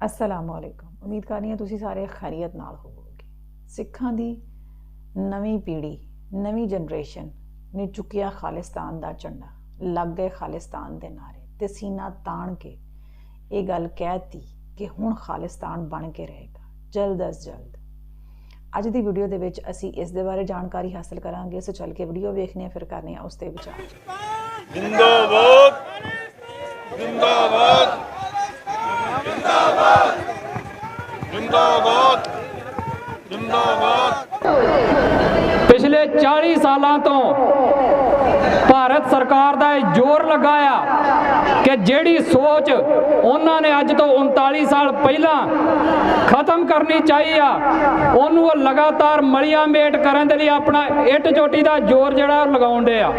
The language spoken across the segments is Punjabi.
ਅਸਲਾਮ ਅਲੈਕੁਮ ਉਮੀਦ ਕਰਨੀ ਹਾਂ ਤੁਸੀਂ ਸਾਰੇ ਖੈਰੀਅਤ ਨਾਲ ਹੋਵੋਗੇ। ਸਿੱਖਾਂ ਦੀ ਨਵੀਂ ਪੀੜ੍ਹੀ, ਨਵੀਂ ਜਨਰੇਸ਼ਨ ਨੇ ਚੁੱਕਿਆ ਖਾਲਿਸਤਾਨ ਦਾ ਝੰਡਾ, ਲੱਗ ਗਏ ਖਾਲਿਸਤਾਨ ਦੇ ਨਾਰੇ ਤੇ ਸੀਨਾ ਤਾਣ ਕੇ ਇਹ ਗੱਲ ਕਹਿਤੀ ਕਿ ਹੁਣ ਖਾਲਿਸਤਾਨ ਬਣ ਕੇ ਰਹੇਗਾ, ਜਲਦ ਅਜ਼ ਜਲਦ। ਅੱਜ ਦੀ ਵੀਡੀਓ ਦੇ ਵਿੱਚ ਅਸੀਂ ਇਸ ਦੇ ਬਾਰੇ ਜਾਣਕਾਰੀ ਹਾਸਲ ਕਰਾਂਗੇ, ਸੋ ਚੱਲ ਕੇ ਵੀਡੀਓ ਵੇਖਦੇ ਹਾਂ, ਫਿਰ ਕਰਨੇ ਆ ਉਸ ਤੇ ਵਿਚਾਰ। ਜਿੰਦਾਬਾਦ! ਜਿੰਦਾਬਾਦ! ਜਿੰਦਾਬਾਦ। ਜਿੰਦਾਬਾਦ। ਪਿਛਲੇ 40 ਸਾਲਾਂ ਤੋਂ ਭਾਰਤ ਸਰਕਾਰ ਦਾ ਇਹ ਜ਼ੋਰ ਲਗਾਇਆ ਕਿ ਜਿਹੜੀ ਸੋਚ ਉਹਨਾਂ ਨੇ ਅੱਜ ਤੋਂ 39 ਸਾਲ ਪਹਿਲਾਂ ਖਤਮ ਕਰਨੀ ਚਾਹੀ ਆ, ਉਹਨੂੰ ਉਹ ਲਗਾਤਾਰ ਮਲੀਆਂ ਮੇਟ ਕਰਨ ਦੇ ਲਈ ਆਪਣਾ ਇੱਟ ਚੋਟੀ ਦਾ ਜ਼ੋਰ ਜਿਹੜਾ ਉਹ ਲਗਾਉਣ ਦੇ ਆ।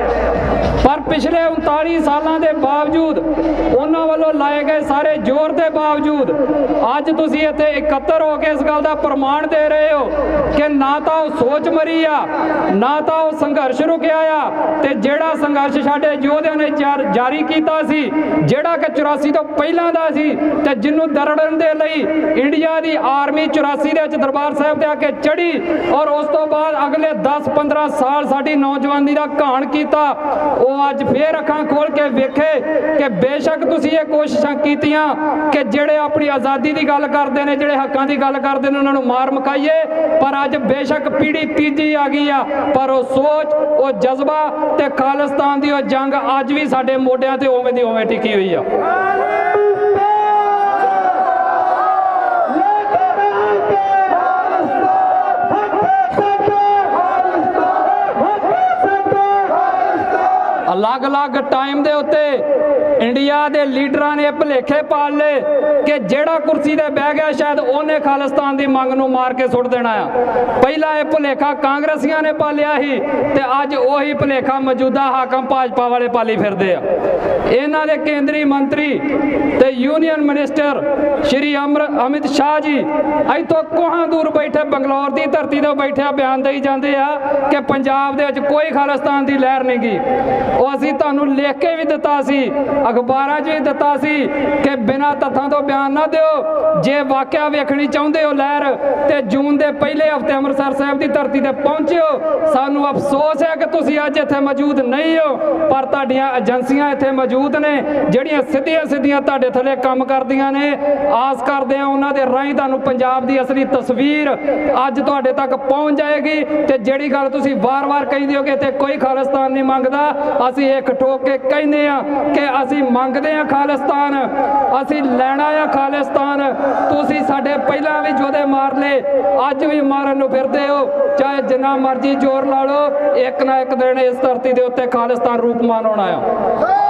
ਪਰ ਪਿਛਲੇ 39 ਸਾਲਾਂ ਦੇ ਬਾਵਜੂਦ ਉਹਨਾਂ ਵੱਲੋਂ ਲਾਏ ਗਏ ਸਾਰੇ ਜ਼ੋਰ ਦੇ ਬਾਵਜੂਦ ਅੱਜ ਤੁਸੀਂ ਇੱਥੇ ਇਕੱਤਰ ਹੋ ਕੇ ਇਸ ਗੱਲ ਦਾ ਪ੍ਰਮਾਣ ਦੇ ਰਹੇ ਹੋ ਕਿ ਨਾ ਤਾਂ ਉਹ ਸੋਚ ਮਰੀ ਆ, ਨਾ ਤਾਂ ਉਹ ਸੰਘਰਸ਼ ਰੁਕਿਆ ਆ ਤੇ ਜਿਹੜਾ ਸੰਘਰਸ਼ ਸਾਡੇ ਯੋਧਿਆਂ ਨੇ ਜਾਰੀ ਕੀਤਾ ਸੀ, ਜਿਹੜਾ ਕਿ 84 ਤੋਂ ਪਹਿਲਾਂ ਦਾ ਸੀ, ਤੇ ਜਿਹਨੂੰ ਦਰੜਨ ਦੇ ਲਈ ਇੰਡੀਆ ਦੀ ਆਰਮੀ 84 ਦੇ ਵਿੱਚ ਦਰਬਾਰ ਸਾਹਿਬ ਤੇ ਆ ਕੇ ਚੜੀ ਔਰ ਉਸ ਤੋਂ ਬਾਅਦ ਅਗਲੇ 10-15 ਸਾਲ ਸਾਡੀ ਨੌਜਵਾਨੀ ਦਾ ਘਾਣ ਕੀਤਾ, ਉਹ ਅੱਜ ਫੇਰ ਅੱਖਾਂ ਖੋਲ ਕੇ ਵੇਖੇ ਕਿ ਬੇਸ਼ੱਕ ਤੁਸੀਂ ਇਹ ਕੋਸ਼ਿਸ਼ਾਂ ਕੀਤੀਆਂ ਕਿ ਜਿਹੜੇ ਆਪਣੀ ਆਜ਼ਾਦੀ ਦੀ ਗੱਲ ਕਰਦੇ ਨੇ, ਜਿਹੜੇ ਹੱਕਾਂ ਦੀ ਗੱਲ ਕਰਦੇ ਨੇ, ਉਹਨਾਂ ਨੂੰ ਮਾਰ ਮੁਕਾਈਏ ਪਰ ਅੱਜ ਬੇਸ਼ੱਕ ਪੀੜੀ ਤੀਜੀ ਆ ਗਈ ਆ, ਪਰ ਉਹ ਸੋਚ, ਉਹ ਜਜ਼ਬਾ ਤੇ ਖਾਲਿਸਤਾਨ ਦੀ ਉਹ ਜੰਗ ਅੱਜ ਵੀ ਸਾਡੇ ਮੋਢਿਆਂ ਤੇ ਉਵੇਂ ਦੀ ਉਵੇਂ ਟਿਕੀ ਹੋਈ ਆ। ਅਲੱਗ-ਅਲੱਗ ਟਾਈਮ ਦੇ ਉੱਤੇ ਇੰਡੀਆ ਦੇ ਲੀਡਰਾਂ ਨੇ ਭੁਲੇਖੇ ਪਾਲ ਲਏ ਕਿ ਜਿਹੜਾ ਕੁਰਸੀ ਤੇ ਬਹਿ ਗਿਆ, ਸ਼ਾਇਦ ਉਹਨੇ ਖਾਲਿਸਤਾਨ ਦੀ ਮੰਗ ਨੂੰ ਮਾਰ ਕੇ ਸੁੱਟ ਦੇਣਾ ਆ। ਪਹਿਲਾਂ ਇਹ ਭੁਲੇਖਾ ਕਾਂਗਰਸੀਆਂ ਨੇ ਪਾਲਿਆ ਸੀ ਤੇ ਅੱਜ ਉਹੀ ਭੁਲੇਖਾ ਮੌਜੂਦਾ ਹਾਕਮ ਭਾਜਪਾ ਵਾਲੇ ਪਾਲੀ ਫਿਰਦੇ ਆ। ਇਹਨਾਂ ਦੇ ਕੇਂਦਰੀ ਮੰਤਰੀ ਤੇ ਯੂਨੀਅਨ ਮਿਨਿਸਟਰ ਸ਼੍ਰੀ ਅਮਿਤ ਸ਼ਾਹ ਜੀ ਇੱਥੋਂ ਕੋਹਾਂ ਦੂਰ ਬੈਠੇ, ਬੰਗਲੌਰ ਦੀ ਧਰਤੀ ਤੋਂ ਬੈਠਿਆ ਬਿਆਨ ਦੇਈ ਜਾਂਦੇ ਆ ਕਿ ਪੰਜਾਬ ਦੇ ਵਿੱਚ ਕੋਈ ਖਾਲਿਸਤਾਨ ਦੀ ਲਹਿਰ ਨਹੀਂ ਗੀ। ਉਹ ਅਸੀਂ ਤੁਹਾਨੂੰ ਲਿਖ ਕੇ ਵੀ ਦਿੱਤਾ ਸੀ, ਅਖਬਾਰਾਂ 'ਚ ਵੀ ਦਿੱਤਾ ਸੀ ਕਿ ਬਿਨਾਂ ਤੱਥਾਂ ਤੋਂ ਬਿਆਨ ਨਾ ਦਿਓ। ਜੇ ਵਾਕਿਆ ਵੇਖਣੀ ਚਾਹੁੰਦੇ ਹੋ ਲਹਿਰ, ਤੇ ਜੂਨ ਦੇ ਪਹਿਲੇ ਹਫ਼ਤੇ ਅੰਮ੍ਰਿਤਸਰ ਸਾਹਿਬ ਦੀ ਧਰਤੀ ਤੇ ਪਹੁੰਚਿਓ। ਸਾਨੂੰ ਅਫਸੋਸ ਹੈ ਕਿ ਤੁਸੀਂ ਅੱਜ ਇੱਥੇ ਮੌਜੂਦ ਨਹੀਂ ਹੋ, ਪਰ ਤੁਹਾਡੀਆਂ ਏਜੰਸੀਆਂ ਇੱਥੇ ਮੌਜੂਦ ਨੇ, ਜਿਹੜੀਆਂ ਸਿੱਧੀਆਂ ਸਿੱਧੀਆਂ ਤੁਹਾਡੇ ਥੱਲੇ ਕੰਮ ਕਰਦੀਆਂ ਨੇ। ਆਸ ਕਰਦੇ ਆ ਉਹਨਾਂ ਦੇ ਰਾਹੀਂ ਤੁਹਾਨੂੰ ਪੰਜਾਬ ਦੀ ਅਸਲੀ ਤਸਵੀਰ ਅੱਜ ਤੁਹਾਡੇ ਤੱਕ ਪਹੁੰਚ ਜਾਏਗੀ। ਤੇ ਜਿਹੜੀ ਗੱਲ ਤੁਸੀਂ ਵਾਰ-ਵਾਰ ਕਹਿੰਦੇ ਹੋ ਕਿ ਇੱਥੇ ਕੋਈ ਖਾਲਿਸਤਾਨ ਨਹੀਂ ਮੰਗਦਾ, ਅਸੀਂ ਇੱਕ ਠੋਕ ਕੇ ਕਹਿੰਦੇ ਆ ਕਿ ਅਸੀਂ ਮੰਗਦੇ ਆ ਖਾਲਿਸਤਾਨ, ਅਸੀਂ ਲੈਣਾ ਆ ਖਾਲਿਸਤਾਨ, ਤੁਸੀਂ ਸਾਡੇ ਪਹਿਲਾਂ ਵੀ ਜੋਧੇ ਮਾਰ ਲਏ, ਅੱਜ ਵੀ ਮਾਰਨ ਨੂੰ ਫਿਰਦੇ ਹੋ, ਚਾਹੇ ਜਿੰਨਾ ਮਰਜ਼ੀ ਜ਼ੋਰ ਲਾ ਲਓ, ਇੱਕ ਨਾ ਇੱਕ ਦਿਨ ਇਸ ਧਰਤੀ ਦੇ ਉੱਤੇ ਖਾਲਿਸਤਾਨ ਰੂਪਮਾਨ ਹੋਣਾ ਆ।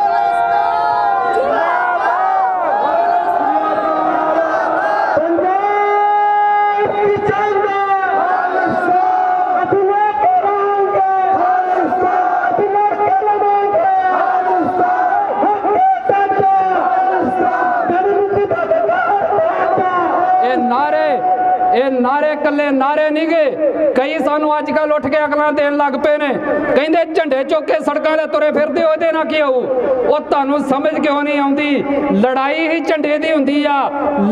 ਨਾਰੇ ਕੱਲੇ ਨਹੀਂ ਗਏ ਕਈ ਸਾਨੂੰ ਅੱਜ ਕੱਲ ਉੱਠ ਕੇ ਅਕਲਾਂ ਦੇਣ ਲੱਗ ਪਏ ਨੇ। ਕਹਿੰਦੇ ਝੰਡੇ ਚੁੱਕ ਕੇ ਸੜਕਾਂ 'ਤੇ ਤੁਰੇ ਫਿਰਦੇ ਹੋ, ਇਹਦੇ ਨਾਲ ਕੀ ਹੋਊ? ਉਹ ਤੁਹਾਨੂੰ ਸਮਝ ਕਿਉਂ ਨਹੀਂ ਆਉਂਦੀ? ਲੜਾਈ ਹੀ ਝੰਡੇ ਦੀ ਹੁੰਦੀ ਆ,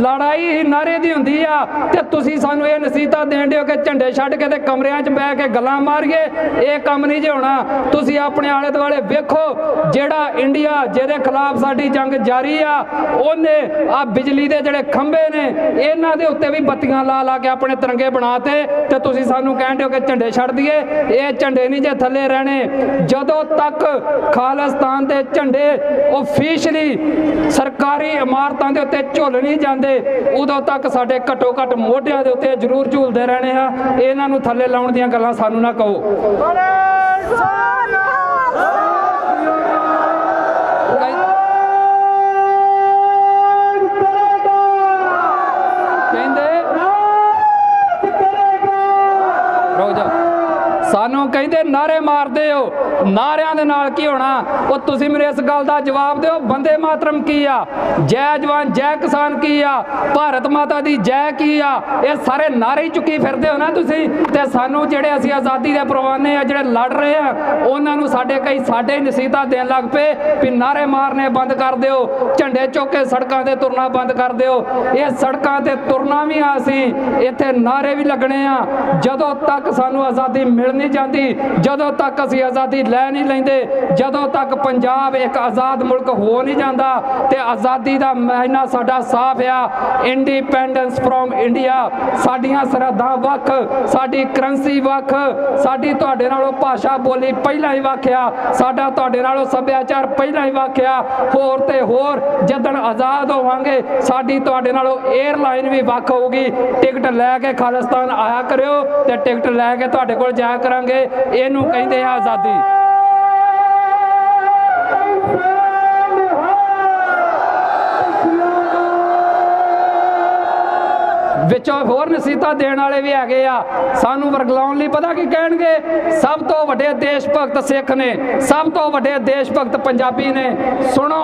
ਲੜਾਈ ਹੀ ਨਾਰੇ ਦੀ ਹੁੰਦੀ ਆ। ਤੇ ਤੁਸੀਂ ਸਾਨੂੰ ਇਹ ਨਸੀਹਤਾਂ ਦੇਣ ਦਿਓ ਕਿ ਝੰਡੇ ਛੱਡ ਕੇ ਤੇ ਕਮਰਿਆਂ 'ਚ ਬਹਿ ਕੇ ਗੱਲਾਂ ਮਾਰੀਏ, ਇਹ ਕੰਮ ਨਹੀਂ ਜੇ ਹੋਣਾ। ਤੁਸੀਂ ਆਪਣੇ ਆਲੇ ਦੁਆਲੇ ਵੇਖੋ, ਜਿਹੜਾ ਇੰਡੀਆ ਜਿਹਦੇ ਖਿਲਾਫ ਸਾਡੀ ਜੰਗ ਜਾਰੀ ਆ, ਉਹਨੇ ਆ ਬਿਜਲੀ ਦੇ ਜਿਹੜੇ ਖੰਭੇ ਨੇ, ਇਹਨਾਂ ਦੇ ਉੱਤੇ ਵੀ ਬੱਤੀਆਂ ਲਾ ਲਾ ਕੇ ਆਪਣੇ ਤਿਰੰਗੇ ਬਣਾਤੇ ਤੇ ਤੁਸੀਂ ਸਾਨੂੰ ਕਹਿੰਦੇ ਹੋ ਕਿ ਝੰਡੇ ਛੱਡ ਦਈਏ। ਇਹ ਝੰਡੇ ਨਹੀਂ ਜੇ ਥੱਲੇ ਰਹਿਣੇ। ਜਦੋਂ ਤੱਕ ਖਾਲਿਸਤਾਨ ਦੇ ਝੰਡੇ ਆਫੀਸ਼ੀਅਲੀ ਸਰਕਾਰੀ ਇਮਾਰਤਾਂ ਦੇ ਉੱਤੇ ਝੁੱਲ ਨਹੀਂ ਜਾਂਦੇ, ਉਦੋਂ ਤੱਕ ਸਾਡੇ ਘੱਟੋ ਘੱਟ ਮੋਢਿਆਂ ਦੇ ਉੱਤੇ ਜ਼ਰੂਰ ਝੂਲਦੇ ਰਹਿਣੇ ਆ। ਇਹਨਾਂ ਨੂੰ ਥੱਲੇ ਲਾਉਣ ਦੀਆਂ ਗੱਲਾਂ ਸਾਨੂੰ ਨਾ ਕਹੋ। ਸਾਨੂੰ ਕਹਿੰਦੇ ਨਾਰੇ ਮਾਰਦੇ ਹੋ। ਨਾਰਿਆਂ ਦੇ ਨਾਲ ਕੀ ਹੋਣਾ? ਉਹ ਤੁਸੀਂ ਮੇਰੇ ਇਸ ਗੱਲ ਦਾ ਜਵਾਬ ਦਿਓ ਬੰਦੇ ਮਾਤਰਮ ਕੀ ਆ? ਜੈ ਜਵਾਨ, ਜੈ ਕਿਸਾਨ ਕੀ ਆ? ਭਾਰਤ ਮਾਤਾ ਦੀ ਜੈ ਕੀ ਆ? ਇਹ ਸਾਰੇ ਨਾਰੇ ਹੀ ਚੁੱਕੀ ਫਿਰਦੇ ਹੋ ਨਾ ਤੁਸੀਂ? ਤੇ ਸਾਨੂੰ ਜਿਹੜੇ ਅਸੀਂ ਆਜ਼ਾਦੀ ਦੇ ਪ੍ਰਵਾਨੇ ਆ, ਜਿਹੜੇ ਲੜ ਰਹੇ ਆ, ਉਹਨਾਂ ਨੂੰ ਸਾਡੇ ਕਈ ਸਾਡੇ ਨਸੀਹਤਾਂ ਦੇਣ ਲੱਗ ਪਏ ਵੀ ਨਾਰੇ ਮਾਰਨੇ ਬੰਦ ਕਰ ਦਿਓ, ਝੰਡੇ ਚੁੱਕ ਕੇ ਸੜਕਾਂ ਤੇ ਤੁਰਨਾ ਬੰਦ ਕਰ ਦਿਓ। ਇਹ ਸੜਕਾਂ ਤੇ ਤੁਰਨਾ ਵੀ ਆ ਅਸੀਂ, ਇੱਥੇ ਨਾਰੇ ਵੀ ਲੱਗਣੇ ਆ। ਜਦੋਂ ਤੱਕ ਸਾਨੂੰ ਆਜ਼ਾਦੀ ਮਿਲਣੀ ਨਹੀਂ ਜਾਂਦੀ। ਜਦੋਂ ਤੱਕ ਅਸੀਂ ਆਜ਼ਾਦੀ ਲੈ ਨਹੀਂ ਲੈਂਦੇ, ਜਦੋਂ ਤੱਕ ਪੰਜਾਬ ਇੱਕ ਆਜ਼ਾਦ ਮੁਲਕ ਹੋ ਨਹੀਂ ਜਾਂਦਾ ਤੇ ਆਜ਼ਾਦੀ ਦਾ ਮਹੀਨਾ ਸਾਡਾ ਸਾਫ਼ ਆ ਇੰਡੀਪੈਂਡੈਂਸ ਫਰੋਮ ਇੰਡੀਆ ਸਾਡੀਆਂ ਸਰਹੱਦਾਂ ਵੱਖ, ਸਾਡੀ ਕਰੰਸੀ ਵੱਖ, ਸਾਡੀ ਤੁਹਾਡੇ ਨਾਲੋਂ ਭਾਸ਼ਾ ਬੋਲੀ ਪਹਿਲਾਂ ਹੀ ਵੱਖਿਆ ਸਾਡਾ ਤੁਹਾਡੇ ਨਾਲੋਂ ਸੱਭਿਆਚਾਰ ਪਹਿਲਾਂ ਹੀ ਵੱਖਿਆ ਹੋਰ ਤੇ ਹੋਰ ਜਦੋਂ ਆਜ਼ਾਦ ਹੋਵਾਂਗੇ, ਸਾਡੀ ਤੁਹਾਡੇ ਨਾਲੋਂ 에ਅਰਲਾਈਨ ਵੀ ਵੱਖ ਹੋਊਗੀ। ਟਿਕਟ ਲੈ ਕੇ ਖਾਲਿਸਤਾਨ ਆਇਆ ਕਰਿਓ ਤੇ ਟਿਕਟ ਲੈ ਕੇ ਤੁਹਾਡੇ ਕੋਲ ਜਾਇਆ ਕਰਾਂਗੇ ਇਹਨੂੰ ਕਹਿੰਦੇ ਆ ਆਜ਼ਾਦੀ। ਵਿੱਚੋਂ ਹੋਰ ਨਸੀਹਤਾਂ ਦੇਣ ਵਾਲੇ ਵੀ ਹੈਗੇ ਆ। ਸਾਨੂੰ ਵਰਗਲਾਉਣ ਲਈ ਪਤਾ ਕੀ ਕਹਿਣਗੇ? ਸਭ ਤੋਂ ਵੱਡੇ ਦੇਸ਼ ਭਗਤ ਸਿੱਖ ਨੇ, ਸਭ ਤੋਂ ਵੱਡੇ ਦੇਸ਼ ਭਗਤ ਪੰਜਾਬੀ ਨੇ। ਸੁਣੋ,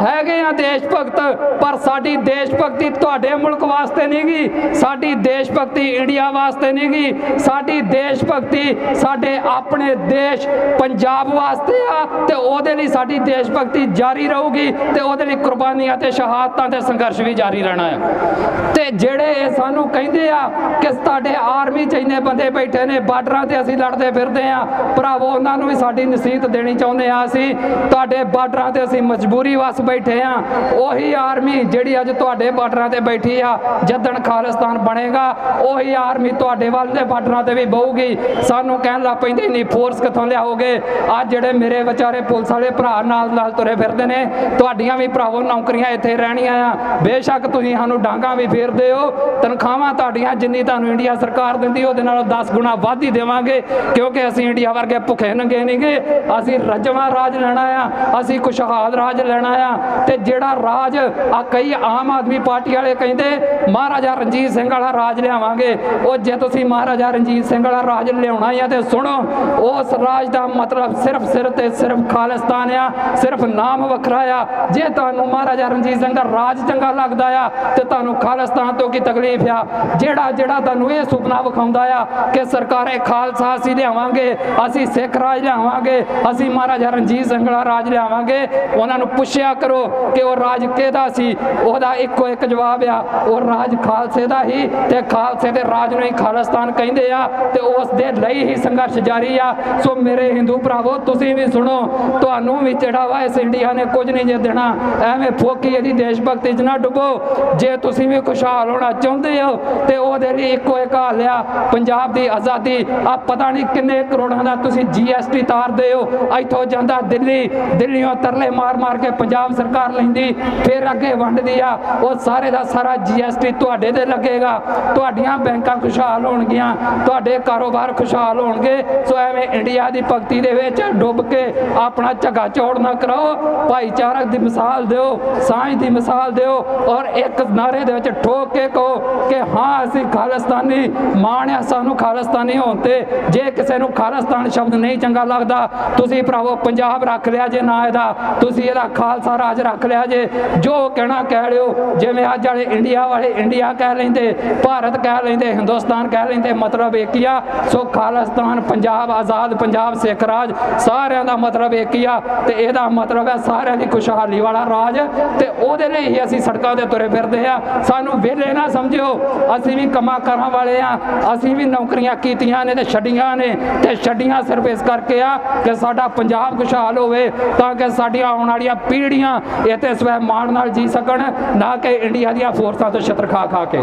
ਹੈਗੇ ਆ ਦੇਸ਼ ਭਗਤ, ਪਰ ਸਾਡੀ ਦੇਸ਼ ਭਗਤੀ ਤੁਹਾਡੇ ਮੁਲਕ ਵਾਸਤੇ ਨਹੀਂ ਗੀ, ਸਾਡੀ ਦੇਸ਼ ਭਗਤੀ ਇੰਡੀਆ ਵਾਸਤੇ ਨਹੀਂ ਗੀ। ਸਾਡੀ ਦੇਸ਼ ਭਗਤੀ ਸਾਡੇ ਆਪਣੇ ਦੇਸ਼ ਪੰਜਾਬ ਵਾਸਤੇ ਆ ਤੇ ਉਹਦੇ ਲਈ ਸਾਡੀ ਦੇਸ਼ ਭਗਤੀ ਜਾਰੀ ਰਹੂਗੀ ਤੇ ਉਹਦੇ ਲਈ ਕੁਰਬਾਨੀਆਂ ਤੇ ਸ਼ਹਾਦਤਾਂ ਤੇ ਸੰਘਰਸ਼ ਵੀ ਜਾਰੀ ਰਹਿਣਾ ਹੈ ਤੇ ਜਿਹੜੇ ਇਹ ਸਾਨੂੰ ਕਹਿੰਦੇ ਆ ਕਿ ਤੁਹਾਡੇ ਆਰਮੀ ਚ ਇੰਨੇ ਬੰਦੇ ਬੈਠੇ ਨੇ, ਬਾਰਡਰਾਂ ਤੇ ਅਸੀਂ ਲੜਦੇ ਫਿਰਦੇ ਆ। ਭਰਾਵੋ, ਉਹਨਾਂ ਨੂੰ ਵੀ ਸਾਡੀ ਨਸੀਹਤ ਦੇਣੀ ਚਾਹੁੰਦੇ ਆ ਅਸੀਂ। ਤੁਹਾਡੇ ਬਾਰਡਰਾਂ ਤੇ ਅਸੀਂ ਮਜਬੂਰੀ ਵਸ ਬੈਠੇ ਆ। ਉਹੀ ਆਰਮੀ ਜਿਹੜੀ ਅੱਜ ਤੁਹਾਡੇ ਬਾਰਡਰਾਂ ਤੇ ਬੈਠੀ ਆ, ਜਦਣ ਖਾਲਿਸਤਾਨ ਬਣੇਗਾ, ਉਹੀ ਆਰਮੀ ਤੁਹਾਡੇ ਵੱਲ ਦੇ ਬਾਰਡਰਾਂ ਤੇ ਵੀ ਬਹੂਗੀ। ਸਾਨੂੰ ਕਹਿਣ ਲੱਗ ਪੈਂਦੇ ਨਹੀਂ ਫੋਰਸ ਕਿੱਥੋਂ ਲਿਆਓਗੇ? ਅੱਜ ਜਿਹੜੇ ਮੇਰੇ ਵਿਚਾਰੇ ਪੁਲਿਸ ਵਾਲੇ ਭਰਾ ਨਾਲ ਨਾਲ ਤੁਰੇ ਫਿਰਦੇ ਨੇ, ਤੁਹਾਡੀਆਂ ਵੀ ਭਰਾਵੋ ਨੌਕਰੀਆਂ ਇੱਥੇ ਰਹਿਣੀਆਂ ਆ। ਬੇਸ਼ੱਕ ਤੁਸੀਂ ਸਾਨੂੰ ਡਾਂਗਾ ਵੀ ਫੇਰਦੇ ਹੋ, ਤਨਖਾਹ ਤੁਹਾਡੀਆਂ ਜਿੰਨੀ ਤੁਹਾਨੂੰ ਇੰਡੀਆ ਸਰਕਾਰ ਦਿੰਦੀ, ਉਹਦੇ ਨਾਲੋਂ 10 ਗੁਣਾ ਵੱਧ ਹੀ ਦੇਵਾਂਗੇ, ਕਿਉਂਕਿ ਅਸੀਂ ਇੰਡੀਆ ਵਰਗੇ ਭੁੱਖੇ ਨੰਗੇ ਨਹੀਂਗੇ ਅਸੀਂ ਰਜਵਾ ਰਾਜ ਲੈਣਾ ਆ, ਅਸੀਂ ਖੁਸ਼ਹਾਲ ਰਾਜ ਲੈਣਾ ਆ, ਤੇ ਜਿਹੜਾ ਰਾਜ ਆ ਕਈ ਆਮ ਆਦਮੀ ਪਾਰਟੀ ਵਾਲੇ ਕਹਿੰਦੇ, ਮਹਾਰਾਜਾ ਰਣਜੀਤ ਸਿੰਘ ਵਾਲਾ ਰਾਜ ਲਿਆਵਾਂਗੇ। ਉਹ ਜੇ ਤੁਸੀਂ ਮਹਾਰਾਜਾ ਰਣਜੀਤ ਸਿੰਘ ਵਾਲਾ ਰਾਜ ਲਿਆਉਣਾ ਆ ਤੇ ਸੁਣੋ, ਉਸ ਰਾਜ ਦਾ ਮਤਲਬ ਸਿਰਫ ਸਿਰ ਤੇ ਸਿਰਫ ਖਾਲਿਸਤਾਨ ਆ, ਸਿਰਫ ਨਾਮ ਵੱਖਰਾ ਆ। ਜੇ ਤੁਹਾਨੂੰ ਮਹਾਰਾਜਾ ਰਣਜੀਤ ਸਿੰਘ ਦਾ ਰਾਜ ਚੰਗਾ ਲੱਗਦਾ ਆ, ਤੇ ਤੁਹਾਨੂੰ ਖਾਲਿਸਤਾਨ ਤੋਂ ਕੀ ਤਕਲੀਫ ਆ? ਜਿਹੜਾ ਜਿਹੜਾ ਤੁਹਾਨੂੰ ਇਹ ਸੁਪਨਾ ਵਿਖਾਉਂਦਾ ਆ ਕਿ ਸਰਕਾਰੇ ਖਾਲਸਾ ਅਸੀਂ ਲਿਆਵਾਂਗੇ, ਅਸੀਂ ਸਿੱਖ ਰਾਜ ਲਿਆਵਾਂਗੇ, ਅਸੀਂ ਮਹਾਰਾਜਾ ਰਣਜੀਤ ਸਿੰਘ ਰਾਜ ਲਿਆਵਾਂਗੇ, ਉਹਨਾਂ ਨੂੰ ਪੁੱਛਿਆ ਕਰੋ ਕਿ ਉਹ ਰਾਜ ਕਿਹਦਾ ਸੀ? ਉਹਦਾ ਇੱਕੋ ਇੱਕ ਜਵਾਬ ਆ, ਉਹ ਰਾਜ ਖਾਲਸੇ ਦਾ ਹੀ ਤੇ ਖਾਲਸੇ ਦੇ ਰਾਜ ਨੂੰ ਹੀ ਖਾਲਿਸਤਾਨ ਕਹਿੰਦੇ ਆ ਤੇ ਉਸ ਦੇ ਲਈ ਹੀ ਸੰਘਰਸ਼ ਜਾਰੀ ਆ। ਸੋ ਮੇਰੇ ਹਿੰਦੂ ਭਰਾਵੋ, ਤੁਸੀਂ ਵੀ ਸੁਣੋ, ਤੁਹਾਨੂੰ ਵੀ ਜਿਹੜਾ ਵਾ ਇਸ ਇੰਡੀਆ ਨੇ ਕੁਝ ਨਹੀਂ ਜੇ ਦੇਣਾ, ਐਵੇਂ ਫੋਕੀ ਇਹਦੀ ਦੇਸ਼ ਭਗਤੀ 'ਚ ਨਾ ਡੁੱਬੋ। ਜੇ ਤੁਸੀਂ ਵੀ ਖੁਸ਼ਹਾਲ ਹੋਣਾ ਚਾਹੁੰਦੇ ਆ ਹੋ ਤੇ ਉਹਦੇ ਲਈ ਇੱਕੋ ਇੱਕ ਹਾਲ ਆ। ਪੰਜਾਬ ਦੀ ਆਜ਼ਾਦੀ ਆ ਪਤਾ ਨਹੀਂ ਕਿੰਨੇ ਕਰੋੜਾਂ ਦਾ ਤੁਸੀਂ ਜੀਐਸਟੀ ਤਾਰਦੇ ਹੋ ਇੱਥੋਂ ਜਾਂਦਾ ਦਿੱਲੀ, ਦਿੱਲੀੋਂ ਤਰਲੇ ਮਾਰ ਮਾਰ ਕੇ ਪੰਜਾਬ ਸਰਕਾਰ ਲੈਂਦੀ, ਫਿਰ ਅੱਗੇ ਵੰਡਦੀ ਆ। ਉਹ ਸਾਰੇ ਦਾ ਸਾਰਾ ਜੀਐਸਟੀ ਤੁਹਾਡੇ ਤੇ ਲੱਗੇਗਾ। ਤੁਹਾਡੀਆਂ ਬੈਂਕਾਂ ਖੁਸ਼ਹਾਲ ਹੋਣਗੀਆਂ, ਤੁਹਾਡੇ ਕਾਰੋਬਾਰ ਖੁਸ਼ਹਾਲ ਹੋਣਗੇ। ਸੋ ਐਵੇਂ ਇੰਡੀਆ ਦੀ ਭਗਤੀ ਦੇ ਵਿੱਚ ਡੁੱਬ ਕੇ ਆਪਣਾ ਝੱਗਾ ਚੌੜ ਨਾ ਕਰਾਓ। ਭਾਈਚਾਰਕ ਦੀ ਮਿਸਾਲ ਦਿਓ, ਸਾਂਝ ਦੀ ਮਿਸਾਲ ਦਿਓ ਔਰ ਇੱਕ ਨਾਰੇ ਦੇ ਵਿੱਚ ਠੋਕ ਕੇ ਕਹੋ ਕਿ ਹਾਂ, ਅਸੀਂ ਖਾਲਿਸਤਾਨੀ ਮਾਣ ਆ, ਸਾਨੂੰ ਖਾਲਿਸਤਾਨੀ ਹੋਣ ਤੇ ਜੇ ਕਿਸੇ ਨੂੰ ਖਾਲਿਸਤਾਨ ਸ਼ਬਦ ਨਹੀਂ ਚੰਗਾ ਲੱਗਦਾ, ਤੁਸੀਂ ਭਰਾਵੋ ਪੰਜਾਬ ਰੱਖ ਲਿਆ ਜੇ ਨਾ ਇਹਦਾ, ਤੁਸੀਂ ਇਹਦਾ ਖਾਲਸਾ ਰਾਜ ਰੱਖ ਲਿਆ ਜੇ। ਜੋ ਕਹਿਣਾ ਕਹਿ ਲਿਓ, ਜਿਵੇਂ ਅੱਜ ਵਾਲੇ ਇੰਡੀਆ ਵਾਲੇ ਇੰਡੀਆ ਕਹਿ ਲੈਂਦੇ, ਭਾਰਤ ਕਹਿ ਲੈਂਦੇ, ਹਿੰਦੁਸਤਾਨ ਕਹਿ ਲੈਂਦੇ, ਮਤਲਬ ਇੱਕ ਹੀ ਆ। ਸੋ ਖਾਲਿਸਤਾਨ, ਪੰਜਾਬ ਆਜ਼ਾਦ, ਪੰਜਾਬ ਸਿੱਖ ਰਾਜ, ਸਾਰਿਆਂ ਦਾ ਮਤਲਬ ਇੱਕ ਹੀ ਆ ਤੇ ਇਹਦਾ ਮਤਲਬ ਹੈ ਸਾਰਿਆਂ ਦੀ ਖੁਸ਼ਹਾਲੀ ਵਾਲਾ ਰਾਜ ਤੇ ਉਹਦੇ ਲਈ ਹੀ ਅਸੀਂ ਸੜਕਾਂ ਤੇ ਤੁਰੇ ਫਿਰਦੇ ਆ। ਸਾਨੂੰ ਵਿਹਲੇ ਨਾ ਸਮਝਿਓ ਅਸੀਂ ਵੀ ਕਮਾ ਕਰਾਂ ਵਾਲੇ ਆ, ਅਸੀਂ ਵੀ ਨੌਕਰੀਆਂ ਕੀਤੀਆਂ ਨੇ ਤੇ ਛੱਡੀਆਂ ਨੇ ਤੇ ਛੱਡੀਆਂ ਸਿਰਫ ਇਸ ਕਰਕੇ ਆ ਕਿ ਸਾਡਾ ਪੰਜਾਬ ਖੁਸ਼ਹਾਲ ਹੋਵੇ ਤਾਂ ਕਿ ਸਾਡੀਆਂ ਆਉਣ ਵਾਲੀਆਂ ਪੀੜ੍ਹੀਆਂ ਇੱਥੇ ਸਵੈ ਮਾਣ ਨਾਲ ਜੀ ਸਕਣ, ਨਾ ਕਿ ਇੰਡੀਆ ਦੀਆਂ ਫੋਰਸਾਂ ਤੋਂ ਛਤਰ ਖਾ ਖਾ ਕੇ।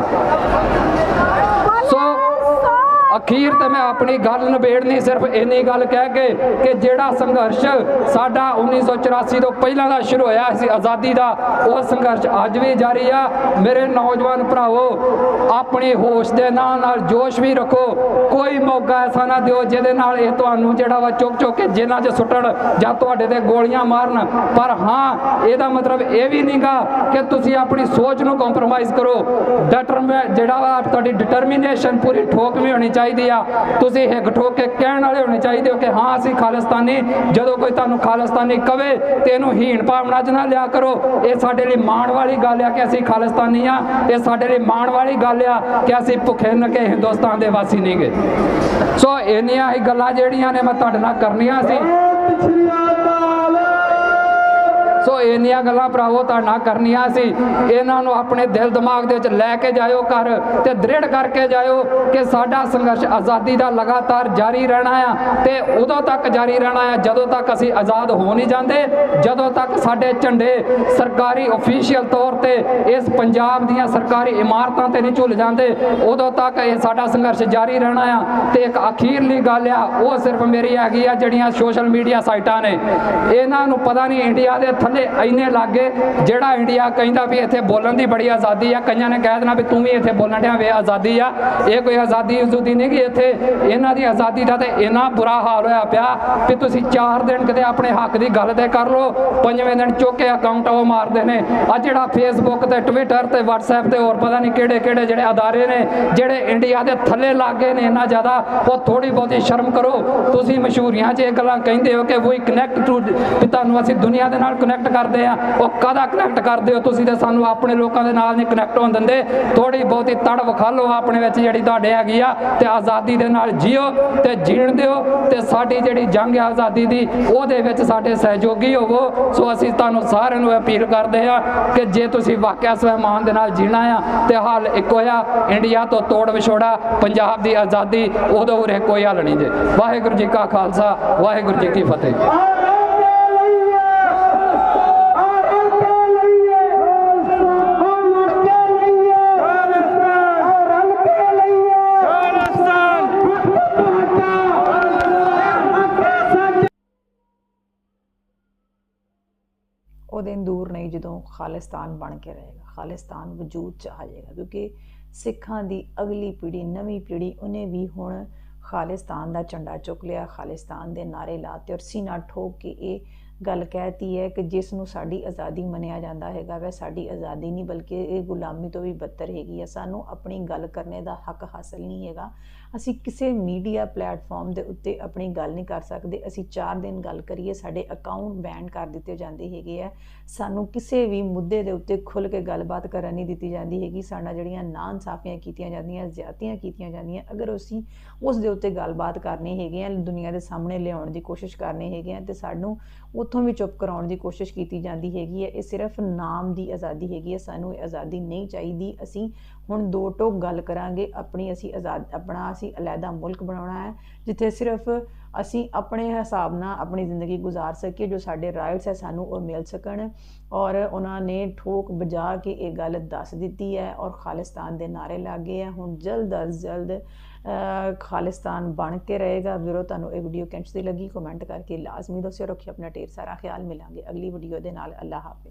ਸੋ ਅਖੀਰ ਤੇ ਮੈਂ ਆਪਣੀ ਗੱਲ ਨਿਬੇੜਨੀ ਸਿਰਫ ਇੰਨੀ ਗੱਲ ਕਹਿ ਕੇ ਕਿ ਜਿਹੜਾ ਸੰਘਰਸ਼ ਸਾਡਾ 1984 ਤੋਂ ਪਹਿਲਾਂ ਦਾ ਸ਼ੁਰੂ ਹੋਇਆ ਸੀ, ਆਜ਼ਾਦੀ ਦਾ, ਉਹ ਸੰਘਰਸ਼ ਅੱਜ ਵੀ ਜਾਰੀ ਆ। ਮੇਰੇ ਨੌਜਵਾਨ ਭਰਾਵੋ, ਆਪਣੀ ਹੋਸ਼ ਦੇ ਨਾਲ ਨਾਲ ਜੋਸ਼ ਵੀ ਰੱਖੋ। ਕੋਈ ਮੌਕਾ ਐਸਾ ਨਾ ਦਿਓ ਜਿਹਦੇ ਨਾਲ ਇਹ ਤੁਹਾਨੂੰ ਜਿਹੜਾ ਵਾ ਚੁੱਕ ਚੁੱਕ ਕੇ ਜੇਲ੍ਹਾਂ 'ਚ ਸੁੱਟਣ ਜਾਂ ਤੁਹਾਡੇ ਤੇ ਗੋਲੀਆਂ ਮਾਰਨ। ਪਰ ਹਾਂ, ਇਹਦਾ ਮਤਲਬ ਇਹ ਵੀ ਨਹੀਂਗਾ ਕਿ ਤੁਸੀਂ ਆਪਣੀ ਸੋਚ ਨੂੰ ਕੰਪਰੋਮਾਈਜ਼ ਕਰੋ। ਡਟਰਮ ਜਿਹੜਾ ਵਾ ਤੁਹਾਡੀ ਡਿਟਰਮੀਨੇਸ਼ਨ ਪੂਰੀ ਠੋਕ ਵੀ ਹੋਣੀ ਚਾਹੀਦੀ। ਚਾਹੀਦੀ ਆ। ਤੁਸੀਂ ਹਿੱਕ ਠੋਕ ਕੇ ਕਹਿਣ ਵਾਲੇ ਹੋਣੇ ਚਾਹੀਦੇ ਹੋ ਕਿ ਹਾਂ, ਅਸੀਂ ਖਾਲਿਸਤਾਨੀ। ਜਦੋਂ ਕੋਈ ਤੁਹਾਨੂੰ ਖਾਲਿਸਤਾਨੀ ਕਵੇ ਤੇ ਇਹਨੂੰ ਹੀਣ ਭਾਵਨਾ 'ਚ ਨਾ ਲਿਆ ਕਰੋ। ਇਹ ਸਾਡੇ ਲਈ ਮਾਣ ਵਾਲੀ ਗੱਲ ਆ ਕਿ ਅਸੀਂ ਖਾਲਿਸਤਾਨੀ ਆ। ਇਹ ਸਾਡੇ ਲਈ ਮਾਣ ਵਾਲੀ ਗੱਲ ਆ ਕਿ ਅਸੀਂ ਭੁੱਖੇ ਨਕੇ ਹਿੰਦੁਸਤਾਨ ਦੇ ਵਾਸੀ ਨਹੀਂਗੇ ਸੋ ਇੰਨੀਆਂ ਹੀ ਗੱਲਾਂ ਜਿਹੜੀਆਂ ਨੇ ਮੈਂ ਤੁਹਾਡੇ ਨਾਲ ਕਰਨੀਆਂ ਸੀ। ਸੋ ਇੰਨੀਆਂ ਗੱਲਾਂ ਭਰਾਵੋ ਤੁਹਾਡਾ ਕਰਨੀਆਂ ਸੀ। ਇਹਨਾਂ ਨੂੰ ਆਪਣੇ ਦਿਲ ਦਿਮਾਗ ਦੇ ਵਿੱਚ ਲੈ ਕੇ ਜਾਇਓ ਘਰ ਤੇ ਦ੍ਰਿੜ ਕਰਕੇ ਜਾਇਓ ਕਿ ਸਾਡਾ ਸੰਘਰਸ਼ ਆਜ਼ਾਦੀ ਦਾ ਲਗਾਤਾਰ ਜਾਰੀ ਰਹਿਣਾ ਆ ਤੇ ਉਦੋਂ ਤੱਕ ਜਾਰੀ ਰਹਿਣਾ ਆ, ਜਦੋਂ ਤੱਕ ਅਸੀਂ ਆਜ਼ਾਦ ਹੋ ਨਹੀਂ ਜਾਂਦੇ, ਜਦੋਂ ਤੱਕ ਸਾਡੇ ਝੰਡੇ ਸਰਕਾਰੀ ਅਫੀਸ਼ੀਅਲ ਤੌਰ ਤੇ ਇਸ ਪੰਜਾਬ ਦੀਆਂ ਸਰਕਾਰੀ ਇਮਾਰਤਾਂ ਤੇ ਨਹੀਂ ਝੁੱਲ ਜਾਂਦੇ, ਉਦੋਂ ਤੱਕ ਇਹ ਸਾਡਾ ਸੰਘਰਸ਼ ਜਾਰੀ ਰਹਿਣਾ ਆ। ਤੇ ਇੱਕ ਅਖੀਰਲੀ ਗੱਲ ਆ, ਉਹ ਸਿਰਫ ਮੇਰੀ ਹੈਗੀ ਆ, ਜਿਹੜੀਆਂ ਸੋਸ਼ਲ ਮੀਡੀਆ ਸਾਈਟਾਂ ਨੇ। ਇਹਨਾਂ ਨੂੰ ਪਤਾ ਨਹੀਂ ਇੰਡੀਆ ਦੇ ਥੱਲੇ ਇੰਨੇ ਲੱਗੇ ਜਿਹੜਾ ਇੰਡੀਆ ਕਹਿੰਦਾ ਵੀ ਇੱਥੇ ਬੋਲਣ ਦੀ ਬੜੀ ਆਜ਼ਾਦੀ ਆ, ਕਈਆਂ ਨੇ ਕਹਿ ਦੇਣਾ ਵੀ ਤੂੰ ਵੀ ਇੱਥੇ ਬੋਲਣ ਡਿਆ ਵੇ, ਆਜ਼ਾਦੀ ਆ। ਇਹ ਕੋਈ ਆਜ਼ਾਦੀ ਉਜ਼ੂਦੀ ਨਹੀਂ ਕਿ ਇੱਥੇ। ਇਹਨਾਂ ਦੀ ਆਜ਼ਾਦੀ ਦਾ ਤੇ ਇੰਨਾ ਬੁਰਾ ਹਾਲ ਹੋਇਆ ਪਿਆ ਵੀ ਤੁਸੀਂ 4 ਦਿਨ ਕਿਤੇ ਆਪਣੇ ਹੱਕ ਦੀ ਗੱਲ ਤੇ ਕਰ ਲਓ, ਪੰਜਵੇਂ ਦਿਨ ਚੁੱਕ ਕੇ ਅਕਾਊਂਟ ਉਹ ਮਾਰਦੇ ਨੇ। ਆ ਜਿਹੜਾ ਫੇਸਬੁੱਕ ਤੇ ਟਵਿੱਟਰ ਤੇ WhatsApp ਤੇ ਹੋਰ ਪਤਾ ਨਹੀਂ ਕਿਹੜੇ ਕਿਹੜੇ ਜਿਹੜੇ ਅਦਾਰੇ ਨੇ, ਜਿਹੜੇ ਇੰਡੀਆ ਦੇ ਥੱਲੇ ਲੱਗੇ ਨੇ ਇੰਨਾ ਜ਼ਿਆਦਾ, ਉਹ ਥੋੜੀ ਬਹੁਤੀ ਸ਼ਰਮ ਕਰੋ। ਤੁਸੀਂ ਮਸ਼ਹੂਰੀਆਂ 'ਚ ਇਹ ਗੱਲਾਂ ਕਹਿੰਦੇ ਹੋ ਕਿ ਵੀ ਕਨੈਕਟ ਟੂ ਵੀ ਤੁਹਾਨੂੰ ਅਸੀਂ ਦੁਨੀਆ ਦੇ ਨਾਲ ਕਨੈਕਟ ਕਰਦੇ ਆ। ਉਹ ਕਾਹਦਾ ਕਨੈਕਟ ਕਰਦੇ ਹੋ ਤੁਸੀਂ ਤਾਂ ਸਾਨੂੰ ਆਪਣੇ ਲੋਕਾਂ ਦੇ ਨਾਲ ਨਹੀਂ ਕਨੈਕਟ ਹੋਣ ਦਿੰਦੇ। ਥੋੜੀ ਬਹੁਤੀ ਤੜ ਵਿਖਾ ਲਓ ਆਪਣੇ ਵਿੱਚ ਜਿਹੜੀ ਤੁਹਾਡੇ ਹੈਗੀ ਆ ਤੇ ਆਜ਼ਾਦੀ ਦੇ ਨਾਲ ਜੀਓ ਤੇ ਜੀਣ ਦਿਓ ਤੇ ਸਾਡੀ ਜਿਹੜੀ ਜੰਗ ਆਜ਼ਾਦੀ ਦੀ, ਉਹਦੇ ਵਿੱਚ ਸਾਡੇ ਸਹਿਯੋਗੀ ਹੋਵੋ। ਸੋ ਅਸੀਂ ਤੁਹਾਨੂੰ ਸਾਰਿਆਂ ਨੂੰ ਅਪੀਲ ਕਰਦੇ ਆ ਕਿ ਜੇ ਤੁਸੀਂ ਵਾਕਿਆ ਸਵੈਮਾਨ ਦੇ ਨਾਲ ਜੀਣਾ ਆ ਤੇ ਹੱਲ ਇੱਕੋ ਆ, ਇੰਡੀਆ ਤੋਂ ਤੋੜ ਵਿਛੋੜਾ, ਪੰਜਾਬ ਦੀ ਆਜ਼ਾਦੀ ਉਦੋਂ ਉਰੇ ਕੋਈ ਹੱਲ ਨਹੀਂ ਜੇ। ਵਾਹਿਗੁਰੂ ਜੀ ਕਾ ਖਾਲਸਾ, ਵਾਹਿਗੁਰੂ ਜੀ ਕੀ ਫਤਿਹ। ਉਹ ਦਿਨ ਦੂਰ ਨਹੀਂ ਜਦੋਂ ਖਾਲਿਸਤਾਨ ਬਣ ਕੇ ਰਹੇਗਾ, ਖਾਲਿਸਤਾਨ ਵਜੂਦ ਚ ਆ ਜਾਏਗਾ, ਕਿਉਂਕਿ ਸਿੱਖਾਂ ਦੀ ਅਗਲੀ ਪੀੜ੍ਹੀ, ਨਵੀਂ ਪੀੜ੍ਹੀ ਉਹਨੇ ਵੀ ਹੁਣ ਖਾਲਿਸਤਾਨ ਦਾ ਝੰਡਾ ਚੁੱਕ ਲਿਆ, ਖਾਲਿਸਤਾਨ ਦੇ ਨਾਰੇ ਲਾਤੇ ਔਰ ਸੀਨਾ ਠੋਕ ਕੇ ਇਹ ਗੱਲ ਕਹਿਤੀ ਹੈ ਕਿ ਜਿਸ ਨੂੰ ਸਾਡੀ ਆਜ਼ਾਦੀ ਮੰਨਿਆ ਜਾਂਦਾ ਹੈਗਾ, ਵੈ ਸਾਡੀ ਆਜ਼ਾਦੀ ਨਹੀਂ, ਬਲਕਿ ਇਹ ਗੁਲਾਮੀ ਤੋਂ ਵੀ ਬਦਤਰ ਹੈਗੀ ਹੈ, ਸਾਨੂੰ ਆਪਣੀ ਗੱਲ ਕਰਨੇ ਦਾ ਹੱਕ ਹਾਸਲ ਨਹੀਂ ਹੈਗਾ। ਅਸੀਂ ਕਿਸੇ ਮੀਡੀਆ ਪਲੇਟਫਾਰਮ ਦੇ ਉੱਤੇ ਆਪਣੀ ਗੱਲ ਨਹੀਂ ਕਰ ਸਕਦੇ। ਅਸੀਂ 4 ਦਿਨ ਗੱਲ ਕਰੀਏ, ਸਾਡੇ ਅਕਾਊਂਟ ਬੈਨ ਕਰ ਦਿੱਤੇ ਜਾਂਦੇ ਹੈਗੇ ਆ। ਸਾਨੂੰ ਕਿਸੇ ਵੀ ਮੁੱਦੇ ਦੇ ਉੱਤੇ ਖੁੱਲ ਕੇ ਗੱਲਬਾਤ ਕਰਨ ਨਹੀਂ ਦਿੱਤੀ ਜਾਂਦੀ ਹੈਗੀ। ਸਾਡਾ ਜਿਹੜੀਆਂ ਨਾਂ ਇਨਸਾਫੀਆਂ ਕੀਤੀਆਂ ਜਾਂਦੀਆਂ, ਜ਼ਿਆਤੀਆਂ ਕੀਤੀਆਂ ਜਾਂਦੀਆਂ, ਅਗਰ ਅਸੀਂ ਉਸ ਦੇ ਉੱਤੇ ਗੱਲਬਾਤ ਕਰਨੀ ਹੈਗੀ ਆ, ਦੁਨੀਆ ਦੇ ਸਾਹਮਣੇ ਲਿਆਉਣ ਦੀ ਕੋਸ਼ਿਸ਼ ਕਰਨੀ ਹੈਗੀ ਆ, ਤੇ ਸਾਨੂੰ ਉੱਥੋਂ ਵੀ ਚੁੱਪ ਕਰਾਉਣ ਦੀ ਕੋਸ਼ਿਸ਼ ਕੀਤੀ ਜਾਂਦੀ ਹੈਗੀ ਹੈ ਇਹ ਸਿਰਫ ਨਾਮ ਦੀ ਆਜ਼ਾਦੀ ਹੈਗੀ ਹੈ ਸਾਨੂੰ ਇਹ ਆਜ਼ਾਦੀ ਨਹੀਂ ਚਾਹੀਦੀ। ਅਸੀਂ ਹੁਣ ਦੋ ਟੋਕ ਗੱਲ ਕਰਾਂਗੇ, ਆਪਣੀ ਅਸੀਂ ਆਜ਼ਾਦ, ਆਪਣਾ ਅਸੀਂ ਅਲੱਗਾ ਮੁਲਕ ਬਣਾਉਣਾ ਹੈ, ਜਿੱਥੇ ਸਿਰਫ ਅਸੀਂ ਆਪਣੇ ਹਿਸਾਬ ਨਾਲ ਆਪਣੀ ਜ਼ਿੰਦਗੀ ਗੁਜ਼ਾਰ ਸਕੀਏ, ਜੋ ਸਾਡੇ ਰਾਈਟਸ ਹੈ, ਸਾਨੂੰ ਉਹ ਮਿਲ ਸਕਣ। ਔਰ ਉਹਨਾਂ ਨੇ ਠੋਕ ਬਜਾ ਕੇ ਇਹ ਗੱਲ ਦੱਸ ਦਿੱਤੀ ਹੈ, ਔਰ ਖਾਲਿਸਤਾਨ ਦੇ ਨਾਰੇ ਲੱਗੇ ਹੈ। ਹੁਣ ਜਲਦ ਅਜ਼ ਜਲਦ ਖਾਲਿਸਤਾਨ ਬਣ ਕੇ ਰਹੇਗਾ। ਵੀਰੋ, ਤੁਹਾਨੂੰ ਇਹ ਵੀਡੀਓ ਕਿੰਚ ਦੀ ਲੱਗੀ ਕਮੈਂਟ ਕਰਕੇ ਲਾਜ਼ਮੀ ਦੱਸਿਓ। ਰੱਖਿਓ ਆਪਣਾ ਢੇਰ ਸਾਰਾ ਖਿਆਲ। ਮਿਲਾਂਗੇ ਅਗਲੀ ਵੀਡੀਓ ਦੇ ਨਾਲ। ਅੱਲਾ ਹਾਫਿਜ਼।